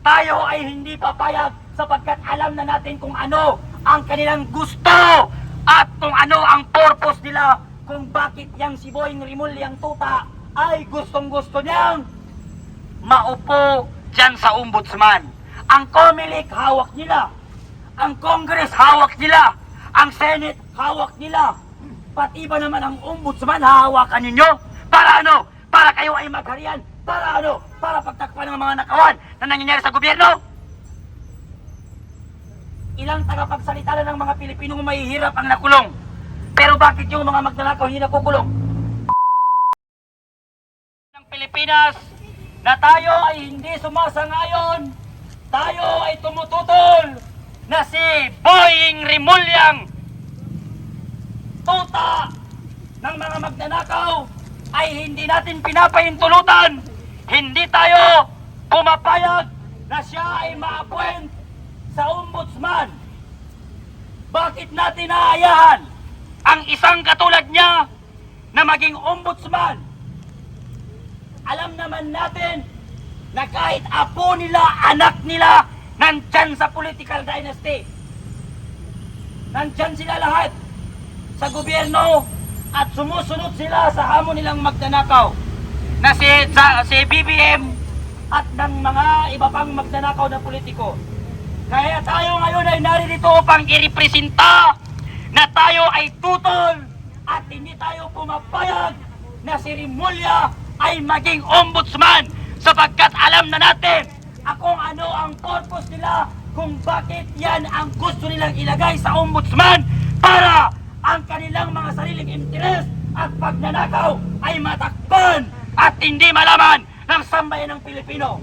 tayo ay hindi papayag sapagkat alam na natin kung ano ang kanilang gusto at kung ano ang purpose nila kung bakit yang si Boying Rimulli ang tuta ay gustong gusto niyang maupo dyan sa ombudsman. Ang Comelec hawak nila. Ang Congress hawak nila. Ang Senate hawak nila. Pati ba naman ang ombudsman hahawakan ninyo? Para ano? Para kayo ay magharian? Para ano? Para pagtakpan ng mga nakawan na nangyayari sa gobyerno? Ilang tagapagsalita na ng mga Pilipinong mahihirap ang nakulong. Pero bakit yung mga magnanakaw hindi nakukulong? ng Pilipinas na tayo ay hindi sumasangayon, tayo ay tumututol na si Boying Rimulyang tuta ng mga magnanakaw ay hindi natin pinapahintulutan. Hindi tayo pumapayag na siya ay ma-appoint sa ombudsman. Bakit natin naayahan ang isang katulad niya na maging ombudsman? Alam naman natin na kahit apo nila, anak nila, nandyan sa political dynasty. Nandyan sila lahat sa gobyerno at sumusunod sila sa hamon nilang magnanakaw na si, sa, si BBM at ng mga iba pang magnanakaw na politiko. Kaya tayo ngayon ay naririto upang irepresenta na tayo ay tutol at hindi tayo pumapayag na si Rimulya ay maging ombudsman sapagkat alam na natin kung ano ang purpose nila kung bakit yan ang gusto nilang ilagay sa ombudsman para ang kanilang mga sariling interes at pagnanakaw ay matakpan at hindi malaman ng sambayan ng Pilipino.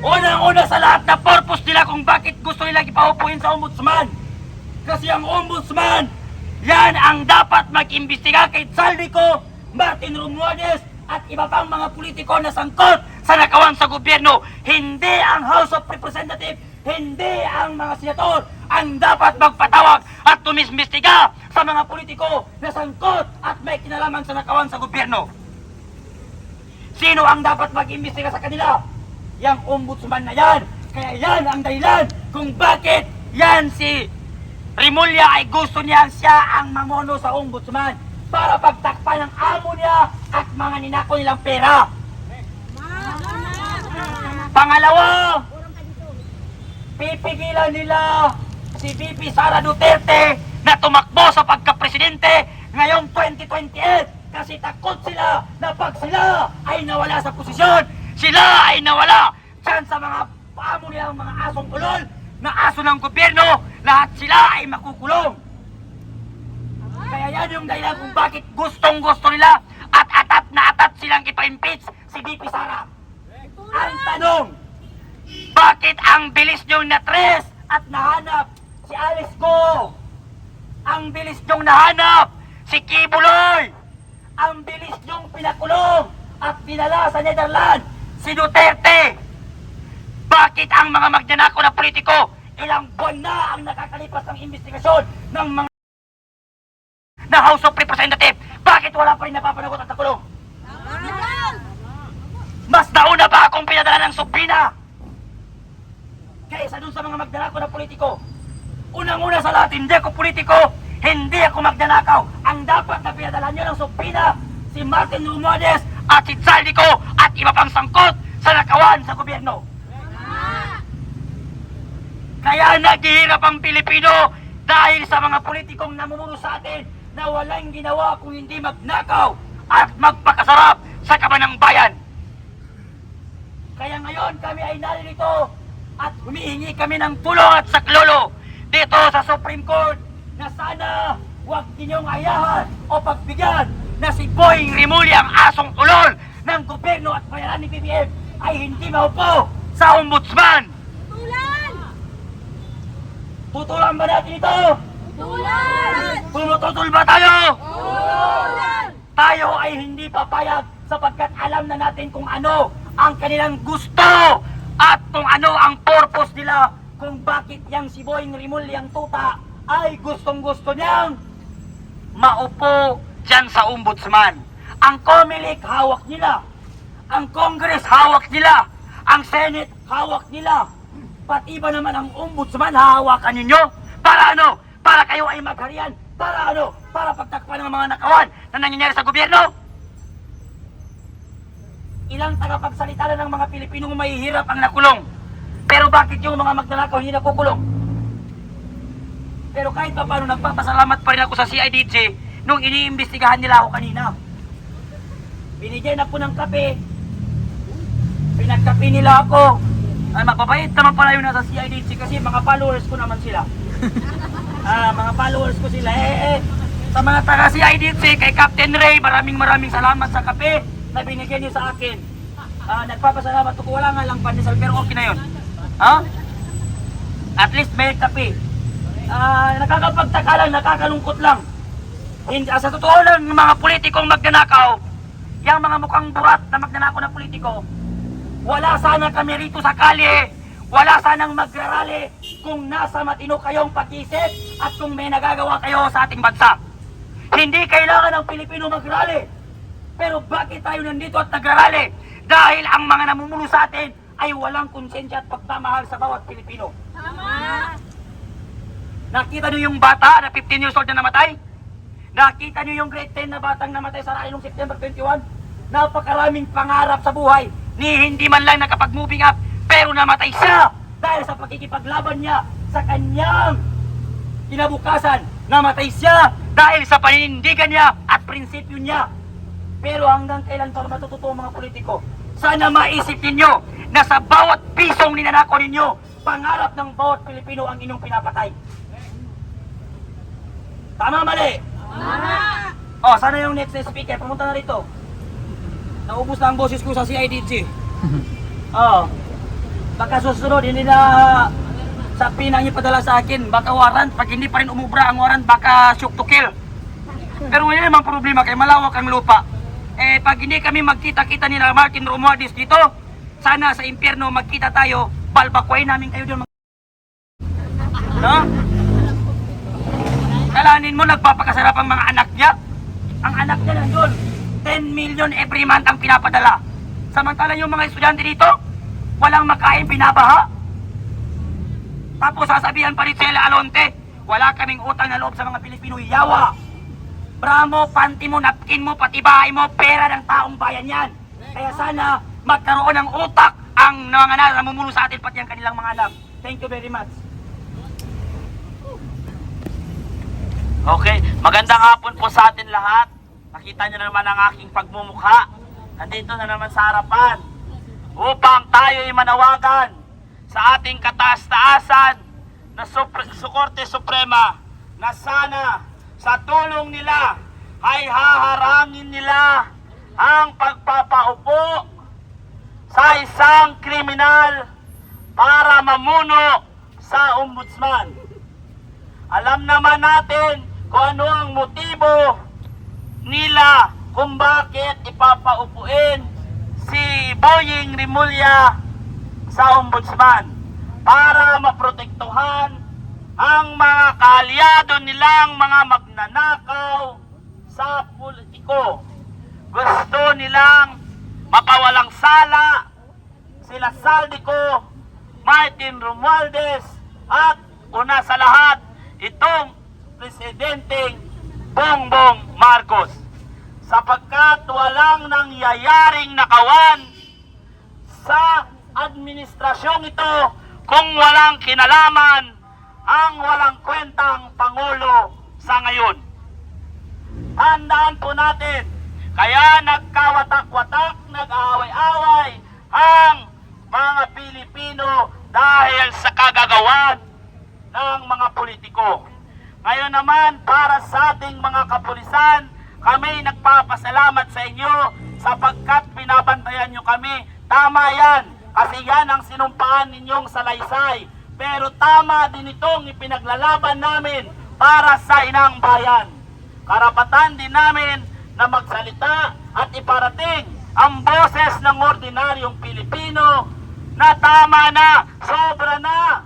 Unang-una sa lahat na purpose nila kung bakit gusto nilang ipaupuin sa ombudsman. Kasi ang ombudsman, yan ang dapat mag-imbestiga kay Saldico, Martin Romualdez, at iba pang mga politiko na sangkot sa nakawan sa gobyerno. Hindi ang House of Representatives, hindi ang mga senator ang dapat magpatawag at tumismestiga sa mga politiko na sangkot at may kinalaman sa nakawan sa gobyerno. Sino ang dapat mag-imbestiga sa kanila? Yang ombudsman na yan. Kaya yan ang dahilan kung bakit yan si Rimulya ay gusto niya siya ang mamono sa ombudsman para pagtakpan ng amo niya at mga ninako nilang pera. Pangalawa, pipigilan nila si VP Sara Duterte na tumakbo sa pagka-presidente ngayong 2028 kasi takot sila na pag sila ay nawala sa posisyon, sila ay nawala dyan sa mga paamo nilang mga asong ulol na aso ng gobyerno, lahat sila ay makukulong. Kaya yan yung dahilan kung bakit gustong gusto nila at atat na atat silang ipa-impeach si VP Sara. Ang tanong, bakit ang bilis niyong natres at nahanap si Alice Go? Ang bilis niyong nahanap si Kibuloy? Ang bilis niyong pinakulong at dinala sa Netherlands si Duterte? Bakit ang mga magnanako na politiko ilang buwan na ang nakakalipas ng investigasyon ng mga na House of Representatives? Bakit wala pa rin napapanagot at nakulong? Mas nauna pa akong pinadala ng subpina kaysa dun sa mga magnanakaw na politiko. Unang-una sa lahat, hindi ako politiko, hindi ako magnanakaw. Ang dapat na pinadala nyo ng subpina, si Martin Romualdez at si Zaldico at iba pang sangkot sa nakawan sa gobyerno. Kaya naghihirap ang Pilipino dahil sa mga politikong namumuno sa atin na walang ginawa kung hindi magnakaw at magpakasarap sa kabanang bayan. Kaya ngayon kami ay naririto at humihingi kami ng tulong at saklolo dito sa Supreme Court na sana huwag ninyong ayahan o pagbigyan na si Boying Rimulya ang asong ulol ng gobyerno at bayaran ni BBM ay hindi maupo sa ombudsman. Tutulan ba natin ito? Tumututol ba tayo? Tayo ay hindi papayag sapagkat alam na natin kung ano ang kanilang gusto at kung ano ang purpose nila kung bakit yang si Boying Rimulli ang tuta ay gustong gusto niyang maupo dyan sa ombudsman. Ang Comelec hawak nila. Ang Congress hawak nila. Ang Senate, hawak nila. Pati ba naman ang ombudsman, hahawakan ninyo? Para ano? Para kayo ay magharian? Para ano? Para pagtakpan ng mga nakawan na nangyayari sa gobyerno? Ilang tagapagsalita na ng mga Pilipino mahihirap ang nakulong. Pero bakit yung mga magnanakaw hindi nakukulong? Pero kahit pa paano, nagpapasalamat pa rin ako sa CIDG nung iniimbestigahan nila ako kanina. Binigyan na po ng kape. Pinagkape nila ako. Ay, mababait naman pala yun nasa CIDG kasi mga followers ko naman sila. ah, mga followers ko sila. Eh, eh, sa mga taga CIDG, kay Captain Ray, maraming maraming salamat sa kape na binigyan niyo sa akin. Ah, nagpapasalamat ako. Wala nga lang pandesal, pero okay na yun. Ha? At least may kape. Ah, nakakapagtaka lang, nakakalungkot lang. Hindi, ah, sa totoo lang, mga politikong magnanakaw, yung mga mukhang burat na magnanakaw na politiko, wala sana kami rito sa kalye, wala sanang magrarali kung nasa matino kayong pag-isip at kung may nagagawa kayo sa ating bansa. Hindi kailangan ng Pilipino magrali. Pero bakit tayo nandito at nagrarali? Dahil ang mga namumuno sa atin ay walang konsensya at pagmamahal sa bawat Pilipino. Nakita niyo yung bata na 15 years old na namatay? Nakita niyo yung grade 10 na batang namatay sa rayo noong September 21? Napakaraming pangarap sa buhay ni hindi man lang nakapag-moving up pero namatay siya dahil sa pagkikipaglaban niya sa kanyang kinabukasan. Namatay siya dahil sa paninindigan niya at prinsipyo niya. Pero hanggang kailan pa matututo ang mga politiko? Sana maisip ninyo na sa bawat pisong ninanako ninyo, pangarap ng bawat Pilipino ang inyong pinapatay. Tama mali? Oh, sana yung next speaker, pumunta na rito. Naubos na ang boses ko sa CIDG. Oh. Baka susunod, hindi na sa pinang ipadala sa akin, baka warrant. Pag hindi pa rin umubra ang warrant, baka shoot to kill. Pero ngayon naman problema kay malawak ang lupa. Eh, pag hindi kami magkita-kita ni Martin Romualdez dito, sana sa impyerno magkita tayo, balbakway namin kayo doon. No? Kalanin mo, nagpapakasarap ang mga anak niya. Ang anak niya nandun. 10 million every month ang pinapadala. Samantala yung mga estudyante dito, walang makain, binabaha. Tapos sasabihan pa rin sila Alonte, wala kaming utang na loob sa mga Pilipino, yawa. Bramo, panty mo, napkin mo, pati bahay mo, pera ng taong bayan yan. Kaya sana magkaroon ng utak ang mga na namumuno sa atin pati ang kanilang mga anak. Thank you very much. Okay, magandang hapon po sa atin lahat. Nakita niyo na naman ang aking pagmumukha. Nandito na naman sa harapan upang tayo ay manawagan sa ating kataas-taasan na Supre- su Korte Suprema na sana sa tulong nila ay haharangin nila ang pagpapaupo sa isang kriminal para mamuno sa ombudsman. Alam naman natin kung ano ang motibo nila kung bakit ipapaupuin si Boying Rimulya sa ombudsman para maprotektuhan ang mga kaalyado nilang mga magnanakaw sa politiko. Gusto nilang mapawalang sala sila Saldico, Martin Romualdez at una sa lahat itong presidenteng Bongbong Marcos sapagkat walang nangyayaring nakawan sa administrasyong ito kung walang kinalaman ang walang kwentang Pangulo sa ngayon. Tandaan po natin, kaya nagkawatak-watak, nag-aaway-away ang mga Pilipino dahil sa kagagawan ng mga politiko. Ngayon naman, para sa ating mga kapulisan, kami nagpapasalamat sa inyo sapagkat binabantayan nyo kami. Tama yan, kasi yan ang sinumpaan ninyong salaysay. Pero tama din itong ipinaglalaban namin para sa inang bayan. Karapatan din namin na magsalita at iparating ang boses ng ordinaryong Pilipino na tama na, sobra na,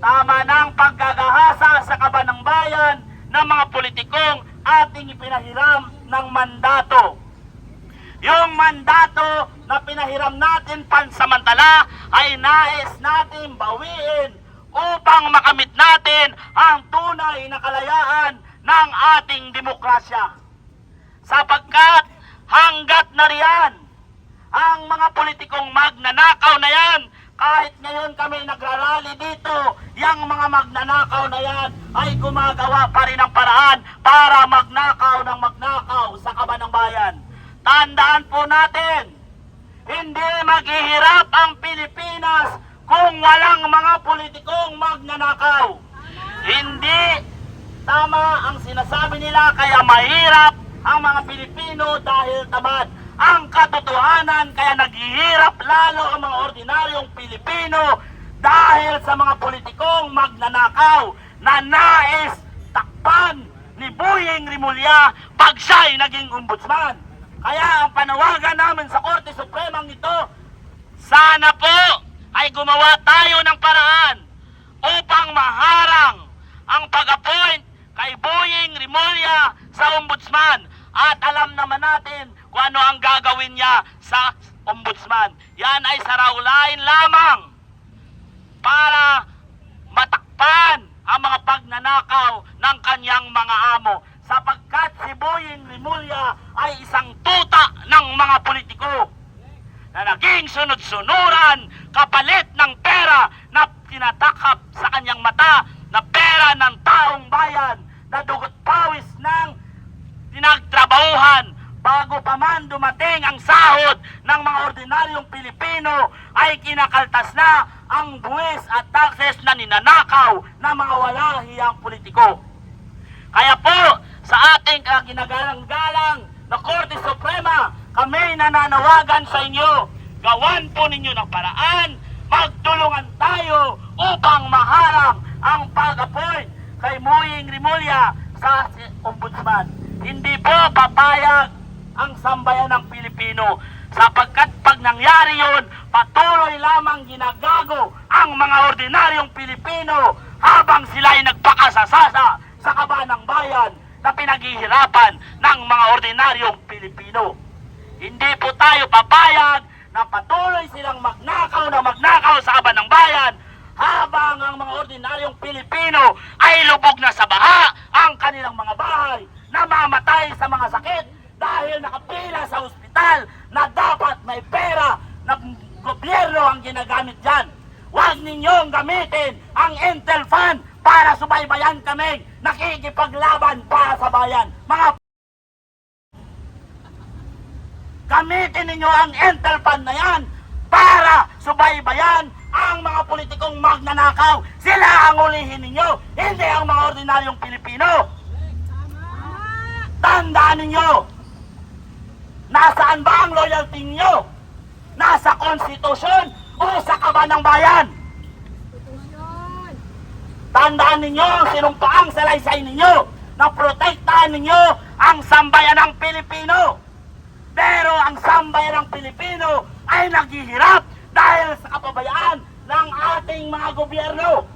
tama na ang paggagahasa sa kaban ng bayan ng mga politikong ating ipinahiram ng mandato. Yung mandato na na pinahiram natin pansamantala ay nais natin bawiin upang makamit natin ang tunay na kalayaan ng ating demokrasya. Sapagkat hanggat nariyan ang mga politikong magnanakaw na yan, kahit ngayon kami nagrarally dito, yung mga magnanakaw na yan ay gumagawa pa rin ng paraan para magnakaw ng magnakaw sa kaban ng bayan. Tandaan po natin, hindi maghihirap ang Pilipinas kung walang mga politikong magnanakaw. Hindi tama ang sinasabi nila kaya mahirap ang mga Pilipino dahil tamad. Ang katotohanan kaya naghihirap lalo ang mga ordinaryong Pilipino dahil sa mga politikong magnanakaw na nais takpan ni Buying Rimulya pag siya'y naging ombudsman. Kaya ang panawagan namin sa Korte Supremang ito, sana po ay gumawa tayo ng paraan upang maharang ang pag-appoint kay Boying Rimulya sa ombudsman. At alam naman natin kung ano ang gagawin niya sa ombudsman. Yan ay saraulain lamang para matakpan ang mga pagnanakaw ng kanyang mga amo sapagkat si Boying Rimulya ay isang tuta ng mga politiko na naging sunod-sunuran kapalit ng pera na tinatakap sa kanyang mata na pera ng taong bayan na dugot pawis ng tinagtrabahuhan bago pa man dumating ang sahod ng mga ordinaryong Pilipino ay kinakaltas na ang buwis at taxes na ninanakaw ng mga wala hiyang politiko. Kaya po, sa ating Suprema, kami nananawagan sa inyo, gawan po ninyo ng paraan, magtulungan tayo upang maharang ang pag-appoint kay Muying Rimulya sa ombudsman. Hindi po papayag ang sambayan ng Pilipino sapagkat pag nangyari yun, patuloy lamang ginagago ang mga ordinaryong Pilipino habang sila ay nagpakasasasa sa kaba ng bayan na pinaghihirapan ng mga ordinaryong Pilipino. Hindi po tayo papayag na patuloy silang magnakaw na magnakaw sa kaban ng bayan habang ang mga ordinaryong Pilipino ay lubog na sa baha ang kanilang mga bahay, namamatay sa mga sakit dahil nakapila sa ospital na dapat may pera na gobyerno ang ginagamit dyan. Huwag ninyong gamitin ang Intel Fund para subaybayan kami nakikipaglaban para sa bayan. Mga Gamitin ninyo ang Intel Fund na yan para subaybayan ang mga politikong magnanakaw. Sila ang ulihin ninyo, hindi ang mga ordinaryong Pilipino. Tandaan ninyo, nasaan ba ang loyalty ninyo? Nasa konstitusyon o sa kaban ng bayan? Tandaan ninyo ang sinumpaang salaysay ninyo na protektahan ninyo ang sambayan ng Pilipino. Pero ang sambayan ng Pilipino ay naghihirap dahil sa kapabayaan ng ating mga gobyerno.